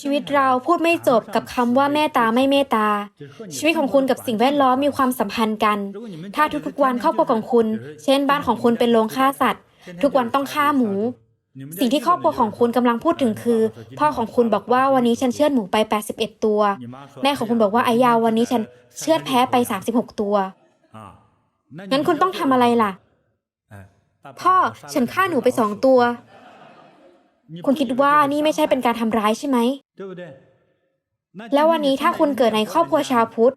ชีวิตเราพูดไม่จบกับคำว่าเมตตาไม่เมตตา ชีวิตของคุณกับสิ่งแวดล้อมมีความสัมพันธ์กัน ถ้าทุกๆวันครอบครัวของคุณ เช่นบ้านของคุณเป็นโรงฆ่าสัตว์ ทุกวันต้องฆ่าหมู สิ่งที่ครอบครัวของคุณกำลังพูดถึงคือ พ่อของคุณบอกว่าวันนี้ฉันเชือดหมูไป 81 ตัว แม่ของคุณบอกว่าไอยาววันนี้ฉันเชือดแพ้ไป 36 ตัวงั้นคุณต้องทำอะไรล่ะ พ่อฉันฆ่าหนูไปสองตัว คุณคิดว่านี่ไม่ใช่เป็นการทำร้ายใช่ไหม แล้ววันนี้ถ้าคุณเกิดในครอบครัวชาวพุทธ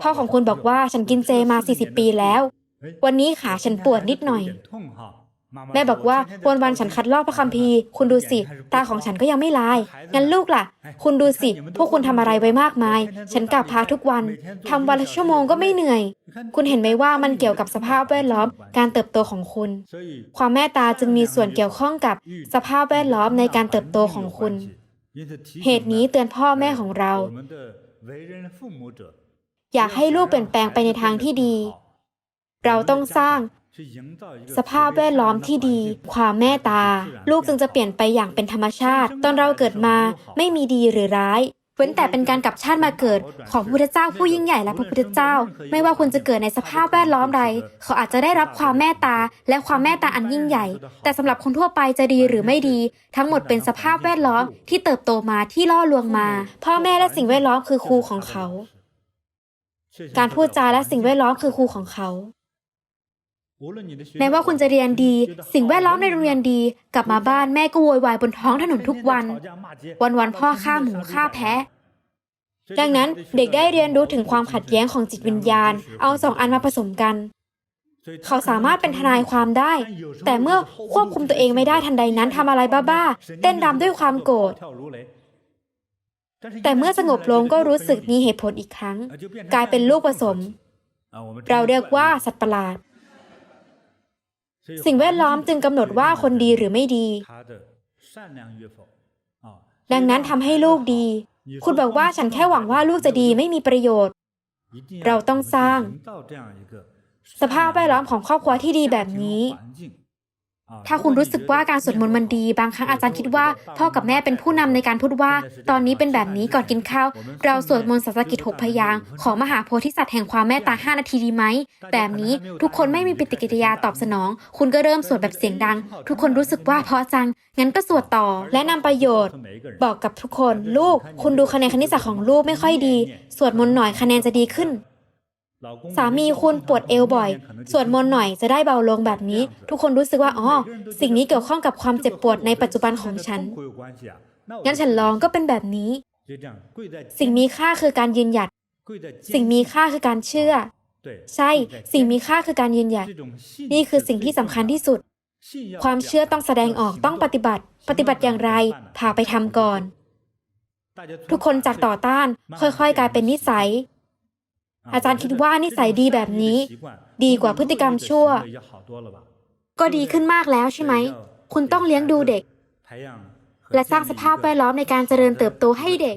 พ่อของคุณบอกว่าฉันกินเจมา 40 ปีแล้ว วันนี้ขาฉันปวดนิดหน่อย แม่บอกว่าวันวันๆฉันคัดลอกพระคัมภีร์ คุณดูสิ ตาของฉันก็ยังไม่ลาย งั้นลูกล่ะ คุณดูสิ พวกคุณทำอะไรไว้มากมาย ฉันกลับพาทุกวันทำวันละชั่วโมงก็ไม่เหนื่อย คุณเห็นไหมว่ามันเกี่ยวกับสภาพแวดล้อม การเติบโตของคุณ ความเมตตาจึงมีส่วนเกี่ยวข้องกับสภาพแวดล้อมในการเติบโตของคุณ เหตุนี้เตือนพ่อแม่ของเรา อยากให้ลูกเปลี่ยนแปลงไปในทางที่ดี เราต้องสร้าง สภาพแวดล้อมที่ดี ความเมตตา ลูกจึงจะเปลี่ยนไปอย่างเป็นธรรมชาติ ตอนเราเกิดมาไม่มีดีหรือร้ายเว้นแต่เป็นการกลับชาติมาเกิดของพระพุทธเจ้าผู้ยิ่งใหญ่และพระพุทธเจ้า ไม่ว่าคุณจะเกิดในสภาพแวดล้อมใด เขาอาจจะได้รับความเมตตาและความเมตตาอันยิ่งใหญ่ แต่สำหรับคนทั่วไปจะดีหรือไม่ดี ทั้งหมดเป็นสภาพแวดล้อมที่เติบโตมาที่ล่อลวงมา พ่อแม่และสิ่งแวดล้อมคือครูของเขา การพูดจาและสิ่งแวดล้อมคือครูของเขา แม้ว่าคุณจะเรียนดี สิ่งแวดล้อมในโรงเรียนดี กลับมาบ้านแม่ก็โวยวายบนท้องถนนทุกวัน วันๆพ่อฆ่าหมูฆ่าแพะ ดังนั้นเด็กได้เรียนรู้ถึงความขัดแย้งของจิตวิญญาณ เอาสองอันมาผสมกัน เขาสามารถเป็นทนายความได้ แต่เมื่อควบคุมตัวเองไม่ได้ทันใดนั้นทำอะไรบ้าๆเต้นรำด้วยความโกรธแต่เมื่อสงบลงก็รู้สึกมีเหตุผลอีกครั้ง กลายเป็นลูกผสม เราเรียกว่าสัตว์ประหลาด สิ่งแวดล้อมจึงกำหนดว่าคนดีหรือไม่ดี ดังนั้นทำให้ลูกดี คุณบอกว่าฉันแค่หวังว่าลูกจะดีไม่มีประโยชน์ เราต้องสร้าง สภาพแวดล้อมของครอบครัวที่ดีแบบนี้ ถ้าคุณรู้สึกว่าการสวดมนต์มันดี บางครั้งอาจารย์คิดว่า พ่อกับแม่เป็นผู้นำในการพูดว่า ตอนนี้เป็นแบบนี้ก่อนกินข้าว เราสวดมนต์สัสกิจหกพยางค์ของมหาโพธิสัตว์แห่งความเมตตาห้านาทีดีไหม แบบนี้ทุกคนไม่มีปฏิกิริยาตอบสนอง คุณก็เริ่มสวดแบบเสียงดัง ทุกคนรู้สึกว่าเพราะจัง งั้นก็สวดต่อและนำประโยชน์ บอกกับทุกคน ลูก คุณดูคะแนนคณิตศาสตร์ของลูกไม่ค่อยดี สวดมนต์หน่อยคะแนนจะดีขึ้น สามีคุณปวดเอวบ่อย สวดมนต์หน่อยจะได้เบาลงแบบนี้ ทุกคนรู้สึกว่าอ๋อสิ่งนี้เกี่ยวข้องกับความเจ็บปวดในปัจจุบันของฉัน งั้นฉันลองก็เป็นแบบนี้ สิ่งมีค่าคือการยืนหยัด สิ่งมีค่าคือการเชื่อ ใช่ สิ่งมีค่าคือการยืนหยัด นี่คือสิ่งที่สำคัญที่สุด ความเชื่อต้องแสดงออกต้องปฏิบัติ ปฏิบัติอย่างไรพาไปทำก่อน ทุกคนจากต่อต้าน ค่อยๆ กลายเป็นนิสัย อาจารย์คิดว่านิสัยดีแบบนี้ ดีกว่าพฤติกรรมชั่ว ก็ดีขึ้นมากแล้วใช่ไหม คุณต้องเลี้ยงดูเด็ก และสร้างสภาพแวดล้อมในการเจริญเติบโตให้เด็ก